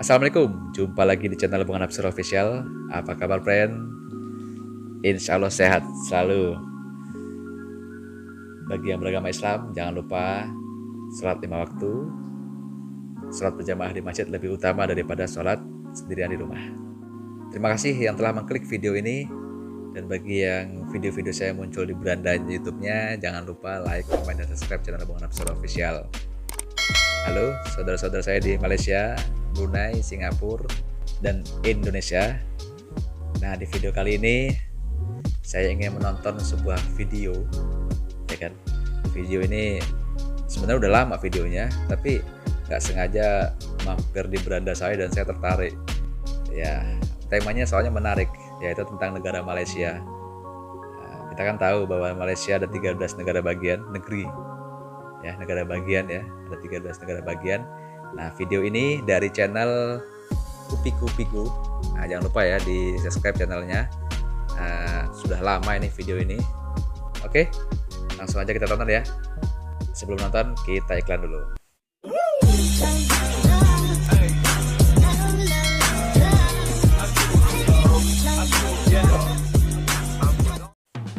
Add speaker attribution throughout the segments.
Speaker 1: Assalamualaikum, jumpa lagi di channel Bunga Nafsir Official. Apa kabar friend? Insya Allah sehat selalu. Bagi yang beragama Islam, jangan lupa sholat lima waktu. Sholat berjamaah di masjid lebih utama daripada sholat sendirian di rumah. Terima kasih yang telah mengklik video ini. Dan bagi yang video-video saya muncul di beranda YouTube-nya, jangan lupa like, komen, dan subscribe channel Bunga Nafsir Official. Halo saudara-saudara saya di Malaysia, Brunei, Singapura, dan Indonesia. Nah di video kali ini saya ingin menonton sebuah video, ya kan? Video ini sebenarnya udah lama videonya, tapi nggak sengaja mampir di beranda saya dan saya tertarik. Ya temanya soalnya menarik, yaitu tentang negara Malaysia. Nah, kita kan tahu bahwa Malaysia ada 13 negara bagian negeri ya negara bagian ya ada 13 negara bagian nah video ini dari channel Kupiku Piku nah jangan lupa ya di subscribe channelnya. Nah, sudah lama ini video ini. Oke langsung aja kita tonton ya. Sebelum nonton kita iklan dulu.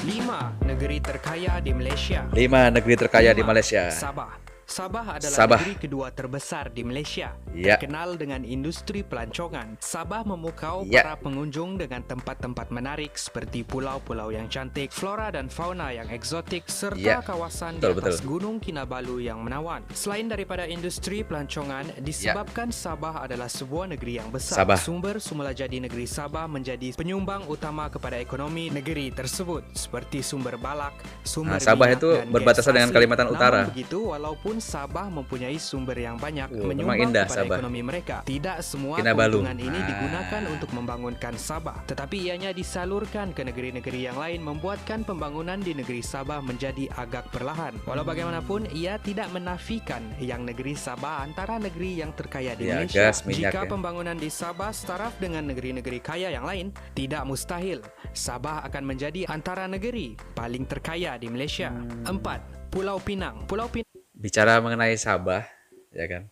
Speaker 2: Lima negeri terkaya di Malaysia.
Speaker 1: lima negeri terkaya di Malaysia.
Speaker 2: Sabah. Sabah adalah
Speaker 1: Sabah.
Speaker 2: negeri kedua terbesar di Malaysia.
Speaker 1: Ya.
Speaker 2: Terkenal dengan industri pelancongan. Sabah memukau
Speaker 1: Ya.
Speaker 2: para pengunjung dengan tempat-tempat menarik seperti pulau-pulau yang cantik, flora dan fauna yang eksotik serta
Speaker 1: Ya.
Speaker 2: kawasan
Speaker 1: Betul,
Speaker 2: di atas
Speaker 1: betul.
Speaker 2: Gunung Kinabalu yang menawan. Selain daripada industri pelancongan, disebabkan Sabah adalah sebuah negeri yang besar.
Speaker 1: Ya. Sabah.
Speaker 2: Sumber semula jadi negeri Sabah menjadi penyumbang utama kepada ekonomi negeri tersebut seperti sumber balak, sumber
Speaker 1: Nah, Sabah
Speaker 2: minyak
Speaker 1: itu berbatasan dengan. Kalimantan Utara.
Speaker 2: Namun begitu, walaupun Sabah mempunyai sumber yang banyak
Speaker 1: memang
Speaker 2: menyumbang
Speaker 1: indah
Speaker 2: kepada
Speaker 1: Sabah.
Speaker 2: ekonomi mereka, tidak semua
Speaker 1: Kinabalu.
Speaker 2: keuntungan ini
Speaker 1: Ah.
Speaker 2: digunakan untuk membangunkan Sabah, tetapi ianya disalurkan ke negeri-negeri yang lain membuatkan pembangunan di negeri Sabah menjadi agak perlahan. Walau bagaimanapun, ia tidak menafikan yang negeri Sabah antara negeri yang terkaya di
Speaker 1: Ya,
Speaker 2: Malaysia.
Speaker 1: gas, minyak
Speaker 2: Jika
Speaker 1: ya.
Speaker 2: pembangunan di Sabah setaraf dengan negeri-negeri kaya yang lain, tidak mustahil. Sabah akan menjadi antara negeri paling terkaya di Malaysia.
Speaker 1: Hmm.
Speaker 2: Empat, Pulau Pinang. Pulau Pinang
Speaker 1: bicara mengenai Sabah ya kan?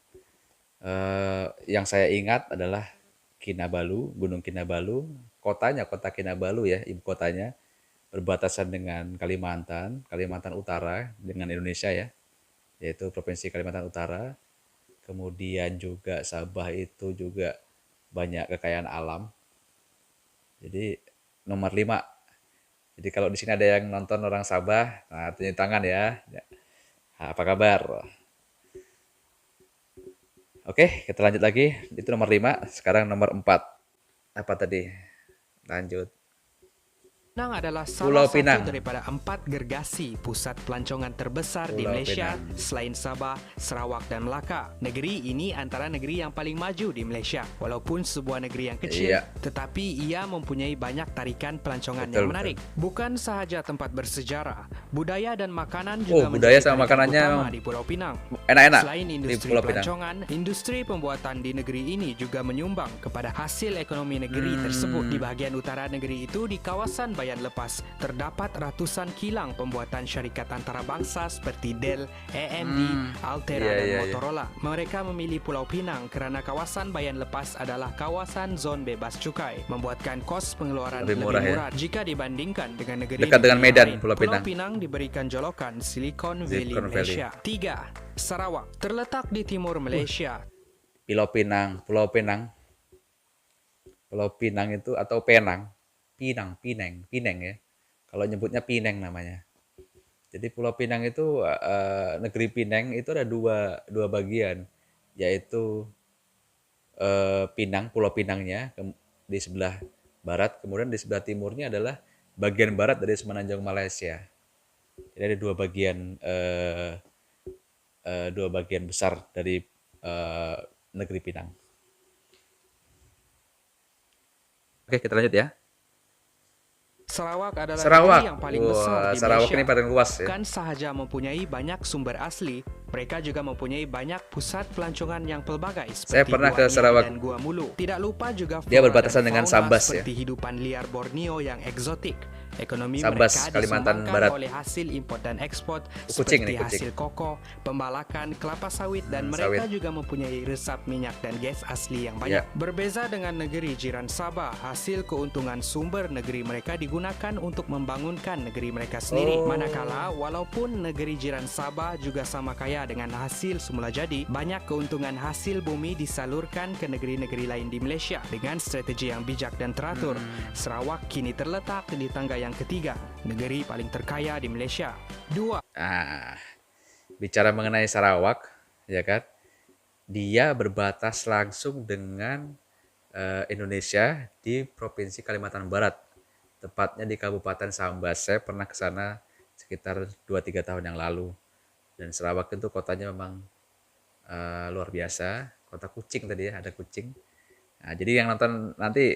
Speaker 1: Eh, yang saya ingat adalah Kinabalu Gunung Kinabalu. Kotanya kota Kinabalu ya ibu kotanya berbatasan dengan Kalimantan Kalimantan Utara dengan Indonesia ya yaitu provinsi Kalimantan Utara. Kemudian juga Sabah itu juga banyak kekayaan alam. Jadi nomor 5 jadi kalau di sini ada yang nonton orang Sabah nah tunjuk tangan ya. Ya. Apa kabar Oke, kita lanjut lagi. Itu nomor 5, sekarang nomor 4. Apa tadi? Lanjut.
Speaker 2: Pinang adalah
Speaker 1: Pulau
Speaker 2: salah
Speaker 1: Pinang.
Speaker 2: satu daripada empat gergasi pusat pelancongan terbesar di
Speaker 1: Pulau
Speaker 2: Malaysia
Speaker 1: Pinang.
Speaker 2: selain Sabah, Sarawak dan Melaka. Negeri ini antara negeri yang paling maju di Malaysia. Walaupun sebuah negeri yang kecil,
Speaker 1: Iya.
Speaker 2: tetapi ia mempunyai banyak tarikan pelancongan
Speaker 1: Betul,
Speaker 2: yang menarik. Bukan sahaja tempat bersejarah, budaya dan makanan
Speaker 1: Oh,
Speaker 2: juga
Speaker 1: budaya
Speaker 2: menjadi
Speaker 1: sama makanannya
Speaker 2: utama di Pulau Pinang.
Speaker 1: Enak-enak
Speaker 2: Selain
Speaker 1: di
Speaker 2: industri
Speaker 1: Pulau Pinang.
Speaker 2: pelancongan, industri pembuatan di negeri ini juga menyumbang kepada hasil ekonomi negeri
Speaker 1: Hmm.
Speaker 2: tersebut. Di bahagian utara negeri itu, di kawasan Bayan Lepas, terdapat ratusan kilang pembuatan syarikat antarabangsa seperti Dell, AMD,
Speaker 1: Hmm.
Speaker 2: Altera
Speaker 1: Iya,
Speaker 2: dan
Speaker 1: iya, iya.
Speaker 2: Motorola. Mereka memilih Pulau Pinang kerana kawasan Bayan Lepas adalah kawasan zon bebas cukai, membuatkan kos pengeluaran
Speaker 1: Lebih
Speaker 2: lebih
Speaker 1: murah,
Speaker 2: murah,
Speaker 1: ya?
Speaker 2: jika dibandingkan dengan negeri
Speaker 1: Dekat dengan Medan,
Speaker 2: lain.
Speaker 1: Pulau Pinang.
Speaker 2: Pinang diberikan jolokan Silicon Valley
Speaker 1: Silicon Valley.
Speaker 2: Malaysia. Tiga, Sarawak terletak di timur Malaysia.
Speaker 1: Pulau Pinang, Pulau Pinang. Pulau Pinang itu atau Penang. Pinang, Pineng, Pineng ya. Kalau nyebutnya Pineng namanya. Jadi Pulau Pinang itu eh, negeri Pineng itu ada dua dua bagian, yaitu eh, Pinang, Pulau Pinangnya kem- di sebelah barat, kemudian di sebelah timurnya adalah bagian barat dari Semenanjung Malaysia. Jadi ada dua bagian eh, eh, dua bagian besar dari eh, negeri Pinang. Oke, kita lanjut ya.
Speaker 2: Sarawak adalah
Speaker 1: Sarawak.
Speaker 2: negeri yang paling
Speaker 1: Wah,
Speaker 2: besar di
Speaker 1: Sarawak
Speaker 2: Malaysia.
Speaker 1: ini paling luas ya.
Speaker 2: Bukan sahaja mempunyai banyak sumber asli, Mereka juga mempunyai banyak pusat pelancongan yang pelbagai
Speaker 1: Saya
Speaker 2: seperti
Speaker 1: pernah
Speaker 2: Gua
Speaker 1: ke Sarawak.
Speaker 2: dan Gua Mulu. Tidak lupa juga
Speaker 1: Dia berbatasan dengan Sambas, ya?
Speaker 2: seperti hidupan liar Borneo yang eksotik. Ekonomi
Speaker 1: Sambas,
Speaker 2: mereka
Speaker 1: Kalimantan
Speaker 2: disumbangkan
Speaker 1: Barat.
Speaker 2: oleh hasil impor dan ekspor
Speaker 1: Kucing
Speaker 2: seperti
Speaker 1: nih, kucing.
Speaker 2: hasil koko, pembalakan, kelapa sawit dan
Speaker 1: Hmm,
Speaker 2: mereka
Speaker 1: sawit.
Speaker 2: juga mempunyai resap minyak dan gas asli yang banyak.
Speaker 1: Ya.
Speaker 2: Berbeza dengan negeri jiran Sabah, hasil keuntungan sumber negeri mereka digunakan untuk membangunkan negeri mereka sendiri.
Speaker 1: Oh.
Speaker 2: Manakala walaupun negeri jiran Sabah juga sama kaya dengan hasil semula jadi, banyak keuntungan hasil bumi disalurkan ke negeri-negeri lain di Malaysia dengan strategi yang bijak dan teratur.
Speaker 1: Hmm.
Speaker 2: Sarawak kini terletak di tangga yang ketiga, negeri paling terkaya di Malaysia. Dua,
Speaker 1: Ah, bicara mengenai Sarawak, ya kan? Dia berbatas langsung dengan eh, Indonesia di Provinsi Kalimantan Barat, tepatnya di Kabupaten Sambas. Saya pernah ke sana sekitar 2-3 tahun yang lalu. Dan Sarawak itu kotanya memang eh, luar biasa, kota kucing tadi ya, ada kucing. Nah, jadi yang nonton nanti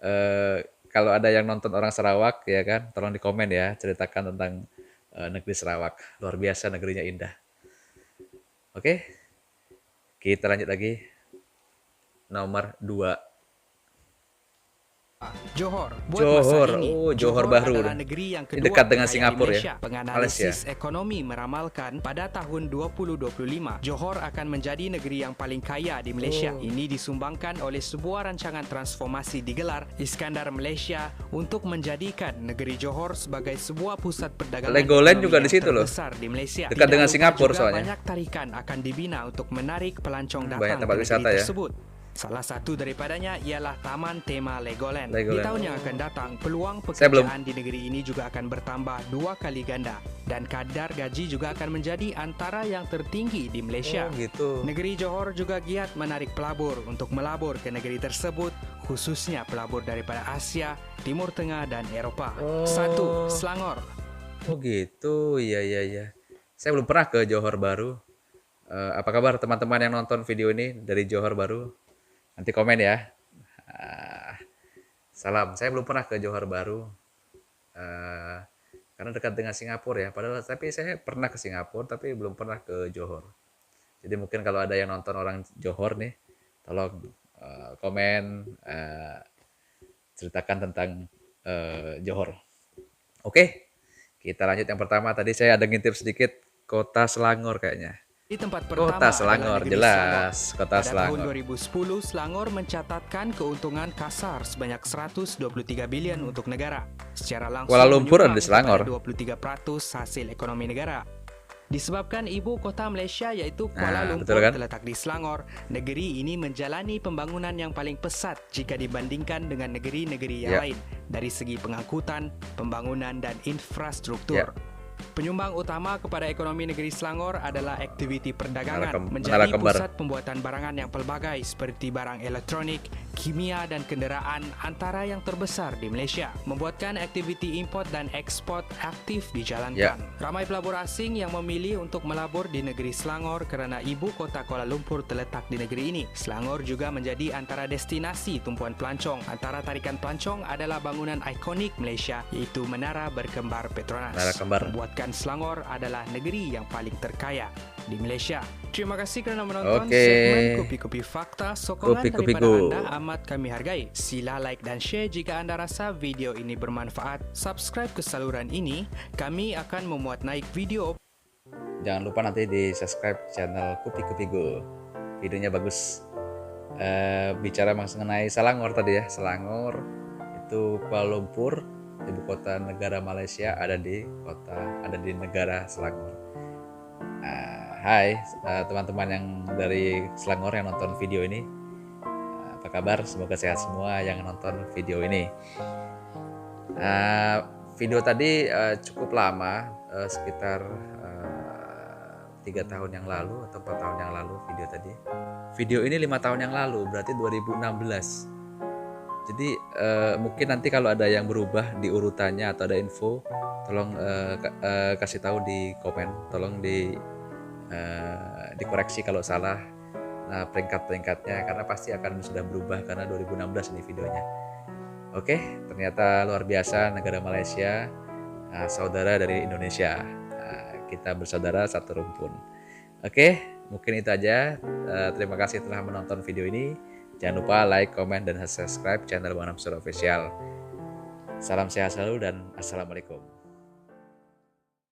Speaker 1: eh, kalau ada yang nonton orang Sarawak ya kan, tolong di komen ya, ceritakan tentang eh, negeri Sarawak. Luar biasa negerinya indah. Oke. Kita lanjut lagi. Nomor 2.
Speaker 2: Johor. Buat
Speaker 1: Johor.
Speaker 2: masa ini,
Speaker 1: Oh, Johor baru.
Speaker 2: adalah negeri yang kedua
Speaker 1: dekat dengan Singapura ya?
Speaker 2: Malaysia. Penganalisis
Speaker 1: Malaysia.
Speaker 2: ekonomi meramalkan pada tahun 2025, Johor akan menjadi negeri yang paling kaya di Malaysia.
Speaker 1: Oh.
Speaker 2: Ini disumbangkan oleh sebuah rancangan transformasi digelar Iskandar Malaysia untuk menjadikan negeri Johor sebagai sebuah pusat perdagangan
Speaker 1: Legoland juga di situ loh.
Speaker 2: di Malaysia.
Speaker 1: Dekat
Speaker 2: Tidak
Speaker 1: dengan Singapura soalnya.
Speaker 2: Banyak tarikan akan dibina untuk menarik pelancong
Speaker 1: Hmm,
Speaker 2: datang
Speaker 1: banyak tempat
Speaker 2: ke
Speaker 1: wisata
Speaker 2: negeri
Speaker 1: ya.
Speaker 2: Salah satu daripadanya ialah Taman Tema Legoland. Di
Speaker 1: Legoland.
Speaker 2: tahun yang akan datang, peluang
Speaker 1: belum-
Speaker 2: pekerjaan di negeri ini juga akan bertambah dua kali ganda dan kadar gaji juga akan menjadi antara yang tertinggi di Malaysia.
Speaker 1: Oh, gitu.
Speaker 2: Negeri Johor juga giat menarik pelabur untuk melabur ke negeri tersebut, khususnya pelabur daripada Asia, Timur Tengah dan Eropah.
Speaker 1: Oh.
Speaker 2: Satu, Selangor.
Speaker 1: Oh gitu, iya iya iya. Saya belum pernah ke Johor Baru. Eh, apa kabar teman-teman yang nonton video ini dari Johor Baru? Nanti komen ya. Ah, salam. Saya belum pernah ke Johor Baru. Eh, karena dekat dengan Singapura ya. Padahal tapi saya pernah ke Singapura tapi belum pernah ke Johor. Jadi mungkin kalau ada yang nonton orang Johor nih, tolong eh, komen ceritakan tentang eh, Johor. Oke, kita lanjut yang pertama. Tadi saya ada ngintip sedikit kota Selangor kayaknya.
Speaker 2: Di tempat pertama
Speaker 1: Kota Selangor, jelas.
Speaker 2: Selangor.
Speaker 1: Kota
Speaker 2: Pada
Speaker 1: Selangor.
Speaker 2: tahun 2010, Selangor mencatatkan keuntungan kasar sebanyak 123 bilion untuk negara. Secara langsung
Speaker 1: Kuala Lumpur ada di Selangor.
Speaker 2: kepada 23% hasil ekonomi negara. Disebabkan ibu kota Malaysia iaitu
Speaker 1: Nah,
Speaker 2: Kuala Lumpur
Speaker 1: betul kan?
Speaker 2: terletak di Selangor, negeri ini menjalani pembangunan yang paling pesat jika dibandingkan dengan negeri-negeri yang
Speaker 1: Ya.
Speaker 2: lain dari segi pengangkutan, pembangunan dan infrastruktur.
Speaker 1: Ya.
Speaker 2: Penyumbang utama kepada ekonomi negeri Selangor adalah aktiviti perdagangan menjadi pusat pembuatan barangan yang pelbagai seperti barang elektronik, kimia dan kenderaan antara yang terbesar di Malaysia. Membuatkan aktiviti import dan ekspor aktif dijalankan.
Speaker 1: Ya.
Speaker 2: Ramai pelabur asing yang memilih untuk melabur di negeri Selangor kerana ibu kota Kuala Lumpur terletak di negeri ini. Selangor juga menjadi antara destinasi tumpuan pelancong. Antara tarikan pelancong adalah bangunan ikonik Malaysia iaitu Menara Berkembar Petronas.
Speaker 1: Menara Kembar.
Speaker 2: Membuatkan Selangor adalah negeri yang paling terkaya di Malaysia. Terima kasih kerana menonton
Speaker 1: Okey.
Speaker 2: segmen Kopi-Kopi Fakta. Sokongan
Speaker 1: Kopi-kopi
Speaker 2: daripada
Speaker 1: go.
Speaker 2: anda amat kami hargai. Sila like dan share jika anda rasa video ini bermanfaat. Subscribe ke saluran ini. Kami akan memuat naik video
Speaker 1: Jangan lupa nanti di subscribe channel Kupi Go. Videonya bagus. Eh, bicara mengenai Selangor tadi ya, Selangor itu Kuala Lumpur, ibu kota negara Malaysia ada di kota ada di negara Selangor. Eh, hai eh, teman-teman yang dari Selangor yang nonton video ini, apa kabar? Semoga sehat semua yang nonton video ini. Eh, video tadi eh, cukup lama, eh, sekitar tiga tahun yang lalu atau empat tahun yang lalu video tadi. Video ini lima tahun yang lalu, berarti 2016. Jadi eh, mungkin nanti kalau ada yang berubah di urutannya atau ada info, tolong ka- eh, kasih tahu di komen, tolong di eh, dikoreksi kalau salah nah, peringkat-peringkatnya karena pasti akan sudah berubah karena 2016 ini videonya. Oke, ternyata luar biasa negara Malaysia, ah, saudara dari Indonesia. Ah, kita bersaudara satu rumpun. Oke, mungkin itu aja. Uh, terima kasih telah menonton video ini. Jangan lupa like, comment, dan subscribe channel Bang Official. Salam sehat selalu dan Assalamualaikum.